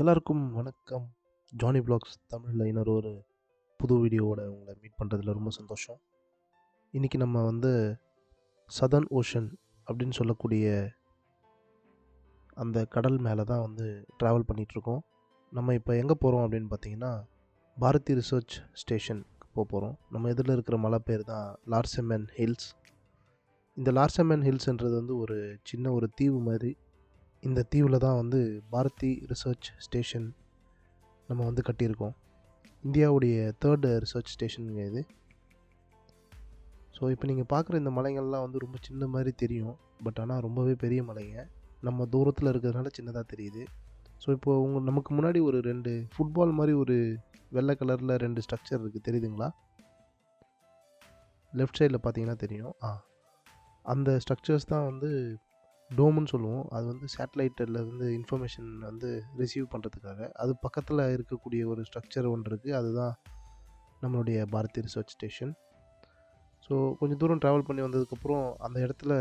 எல்லாருக்கும் வணக்கம். Johnny blocks தமிழில் இன்னொரு ஒரு புது வீடியோவோட உங்களை மீட் பண்ணுறதுல ரொம்ப சந்தோஷம். இன்றைக்கி நம்ம வந்து சதர்ன் ஓஷன் அப்படின்னு சொல்லக்கூடிய அந்த கடல் மேலே தான் வந்து ட்ராவல் பண்ணிகிட்ருக்கோம் நம்ம இப்போ எங்கே போகிறோம் அப்படின்னு பார்த்தீங்கன்னா பாரதி ரிசர்ச் ஸ்டேஷனுக்கு போக போகிறோம் நம்ம எதிரில் இருக்கிற மலை பேர் தான் லார்செமன் ஹில்ஸ் இந்த லார்செமன் ஹில்ஸ்ன்றது வந்து ஒரு சின்ன ஒரு தீவு மாதிரி இந்த தீவில் தான் வந்து பாரதி ரிசர்ச் ஸ்டேஷன் நம்ம வந்து கட்டியிருக்கோம். இந்தியாவுடைய தேர்டு ரிசர்ச் ஸ்டேஷனுங்க இது. ஸோ இப்போ நீங்கள் பார்க்குற இந்த மலைகள்லாம் வந்து ரொம்ப சின்ன மாதிரி தெரியும். பட் ஆனால் ரொம்பவே பெரிய மலைங்க. நம்ம தூரத்தில் இருக்கிறதுனால சின்னதாக தெரியுது. ஸோ இப்போது உங்கள் நமக்கு முன்னாடி ஒரு ரெண்டு ஃபுட்பால் மாதிரி ஒரு வெள்ளை கலரில் ரெண்டு ஸ்ட்ரக்சர் இருக்குது தெரியுதுங்களா? லெஃப்ட் சைடில் பார்த்தீங்கன்னா தெரியும். ஆ. அந்த ஸ்ட்ரக்சர்ஸ் தான் வந்து டோமுன்னு சொல்லுவோம். அது வந்து சேட்டலைட்டில் இருந்து இன்ஃபர்மேஷன் வந்து ரிசீவ் பண்ணுறதுக்காக அது பக்கத்தில் இருக்கக்கூடிய ஒரு ஸ்ட்ரக்சர் ஒன்று இருக்குது அதுதான் நம்மளுடைய பாரதி ரிசர்ச் ஸ்டேஷன் ஸோ கொஞ்சம் தூரம் ட்ராவல் பண்ணி வந்ததுக்கப்புறம் அந்த இடத்துல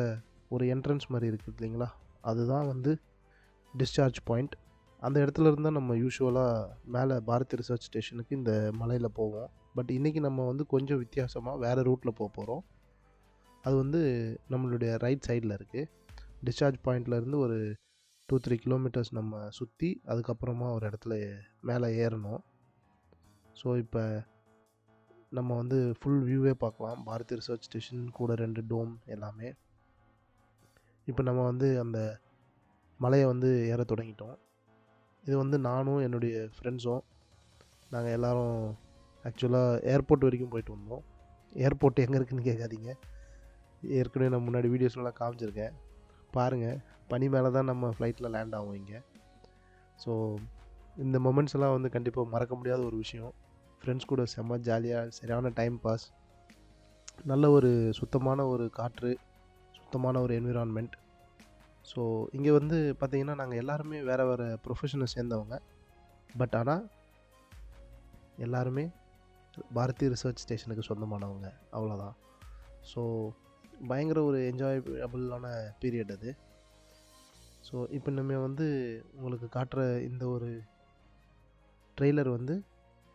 ஒரு என்ட்ரன்ஸ் மாதிரி இருக்குது இல்லைங்களா? அதுதான் வந்து டிஸ்சார்ஜ் பாயிண்ட் அந்த இடத்துல இருந்தால் நம்ம யூஸ்வலாக மேலே பாரதி ரிசர்ச் ஸ்டேஷனுக்கு இந்த மலையில் போவோம். பட் இன்றைக்கி நம்ம வந்து கொஞ்சம் வித்தியாசமாக வேறு ரூட்டில் போக போகிறோம் அது வந்து நம்மளுடைய ரைட் சைடில் இருக்குது டிஸ்சார்ஜ் பாயிண்ட்லேருந்து ஒரு டூ த்ரீ கிலோமீட்டர்ஸ் நம்ம சுற்றி அதுக்கப்புறமா ஒரு இடத்துல மேலே ஏறணும். ஸோ இப்போ நம்ம வந்து ஃபுல் வியூவே பார்க்கலாம். பாரதி ரிசர்ச் ஸ்டேஷன் கூட ரெண்டு டோம் எல்லாமே. இப்போ நம்ம வந்து அந்த மலையை வந்து ஏற தொடங்கிட்டோம். இது வந்து நானும் என்னுடைய ஃப்ரெண்ட்ஸும் நாங்கள் எல்லோரும் ஆக்சுவலாக ஏர்போர்ட் வரைக்கும் போயிட்டு வந்தோம். ஏர்போர்ட் எங்கே இருக்குதுன்னு கேட்காதீங்க. ஏற்கனவே நான் முன்னாடி வீடியோஸ்லாம் காமிச்சிருக்கேன். பாருங்கள் பனி மேலே தான் நம்ம ஃப்ளைட்டில் லேண்ட் ஆகும் இங்கே. ஸோ இந்த மொமெண்ட்ஸ் எல்லாம் வந்து கண்டிப்பாக மறக்க முடியாத ஒரு விஷயம். ஃப்ரெண்ட்ஸ் கூட செம்ம ஜாலியாக சரியான டைம் பாஸ் நல்ல ஒரு சுத்தமான ஒரு காற்று சுத்தமான ஒரு என்விரான்மெண்ட் ஸோ இங்கே வந்து பார்த்திங்கன்னா நாங்கள் எல்லாருமே வேறு வேறு ப்ரொஃபஷனை சேர்ந்தவங்க. பட் ஆனால் எல்லாருமே பாரதி ரிசர்ச் ஸ்டேஷனுக்கு சொந்தமானவங்க. அவ்வளோதான் ஸோ பயங்கர ஒரு என்ஜாயபிளான பீரியட் அது. ஸோ இப்போ நம்ம வந்து உங்களுக்கு காட்டுற இந்த ஒரு ட்ரெய்லர் வந்து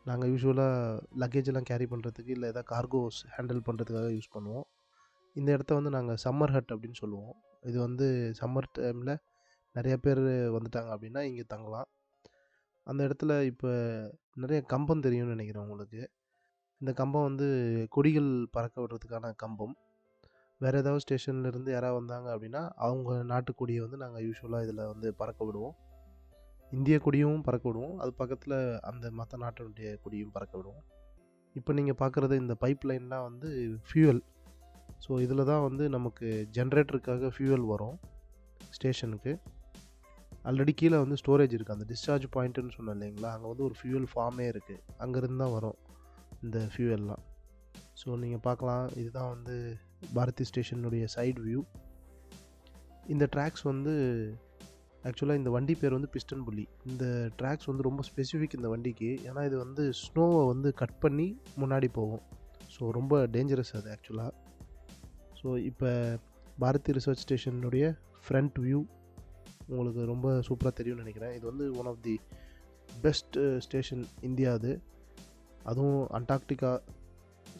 நாங்கள் யூஸ்வலாக லக்கேஜ் எல்லாம் கேரி பண்ணுறதுக்கு இல்லை எதாவது கார்கோஸ் ஹேண்டில் பண்ணுறதுக்காக யூஸ் பண்ணுவோம். இந்த இடத்த வந்து நாங்கள் சம்மர் ஹட் அப்படின்னு சொல்லுவோம். இது வந்து சம்மர் டைமில் நிறைய பேர் வந்துட்டாங்க அப்படின்னா இங்கே தங்கலாம். அந்த இடத்துல இப்போ நிறைய கம்பம் தெரியும்னு நினைக்கிறேன் உங்களுக்கு. இந்த கம்பம் வந்து கொடிகள் பறக்க விடுறதுக்கான கம்பம். வேறு ஏதாவது ஸ்டேஷன்லேருந்து யாராவது வந்தாங்க அப்படின்னா அவங்க நாட்டுக்கொடியை வந்து நாங்கள் யூஸ்வலாக இதில் வந்து பறக்க விடுவோம். இந்திய கொடியும் பறக்க விடுவோம். அது பக்கத்தில் அந்த மற்ற நாட்டினுடைய கொடியும் பறக்க விடுவோம். இப்போ நீங்கள் பார்க்குறது இந்த பைப் லைன்லாம் வந்து ஃபியூவல் ஸோ இதில் தான் வந்து நமக்கு ஜென்ரேட்டருக்காக ஃபியூவல் வரும் ஸ்டேஷனுக்கு. ஆல்ரெடி கீழே வந்து ஸ்டோரேஜ் இருக்குது அந்த டிஸ்சார்ஜ் பாயிண்ட்டுன்னு சொன்னேன் இல்லைங்களா? அங்கே வந்து ஒரு ஃபியூவல் ஃபார்மே இருக்குது அங்கேருந்து தான் வரும் இந்த ஃபியூவல்லாம் ஸோ நீங்கள் பார்க்கலாம். இதுதான் வந்து பாரதி ஸ்டேஷனுடைய சைடு வியூ இந்த ட்ராக்ஸ் வந்து ஆக்சுவலாக இந்த வண்டி பேர் வந்து பிஸ்டன் புள்ளி இந்த ட்ராக்ஸ் வந்து ரொம்ப ஸ்பெசிஃபிக் இந்த வண்டிக்கு. ஏன்னா இது வந்து ஸ்னோவை வந்து கட் பண்ணி முன்னாடி போகும். ஸோ ரொம்ப டேஞ்சரஸ் அது ஆக்சுவலாக ஸோ இப்போ பாரதி ரிசர்ச் ஸ்டேஷனுடைய ஃப்ரண்ட் வியூ உங்களுக்கு ரொம்ப சூப்பராக தெரியும்னு நினைக்கிறேன். இது வந்து one of the best station India அது. அதுவும் அண்டார்டிகா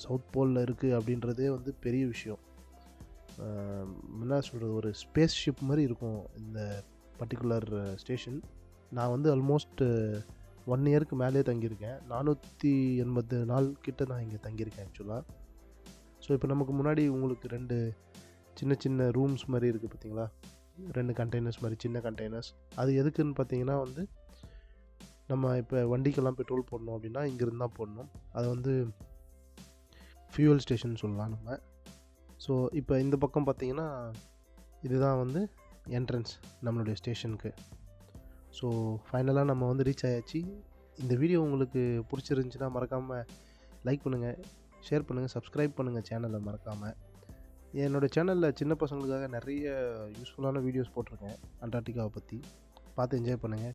சவுத் போலில் இருக்குது அப்படின்றதே வந்து பெரிய விஷயம். என்ன சொல்கிறது ஒரு ஸ்பேஸ் ஷிப் மாதிரி இருக்கும் இந்த பர்டிகுலர் ஸ்டேஷன் நான் வந்து ஆல்மோஸ்ட் ஒன் இயருக்கு மேலே தங்கியிருக்கேன். நானூற்றி எண்பது நாள் கிட்ட நான் இங்கே தங்கியிருக்கேன் ஆக்சுவலாக ஸோ இப்போ நமக்கு முன்னாடி உங்களுக்கு ரெண்டு சின்ன சின்ன ரூம்ஸ் மாதிரி இருக்குது பார்த்தீங்களா ரெண்டு கண்டெய்னர்ஸ் மாதிரி சின்ன கண்டெய்னர்ஸ் அது எதுக்குன்னு பார்த்தீங்கன்னா வந்து நம்ம இப்போ வண்டிக்கெல்லாம் பெட்ரோல் போடணும் அப்படின்னா இங்கேருந்து தான் போடணும். அதை வந்து ஃபியூவல் ஸ்டேஷன் சொல்லலாம் நம்ம. ஸோ இப்போ இந்த பக்கம் பார்த்தீங்கன்னா இதுதான் வந்து என்ட்ரன்ஸ் நம்மளுடைய ஸ்டேஷனுக்கு ஸோ ஃபைனலாக நம்ம வந்து ரீச் ஆயாச்சு. இந்த வீடியோ உங்களுக்கு பிடிச்சிருந்துச்சின்னா மறக்காமல் லைக் பண்ணுங்கள் ஷேர் பண்ணுங்கள் சப்ஸ்கிரைப் பண்ணுங்கள் சேனலை மறக்காமல் என்னோடய சேனலில் சின்ன பசங்களுக்காக நிறைய யூஸ்ஃபுல்லான வீடியோஸ் போட்டிருக்கேன் அண்டார்டிகாவை பற்றி பார்த்து என்ஜாய் பண்ணுங்கள்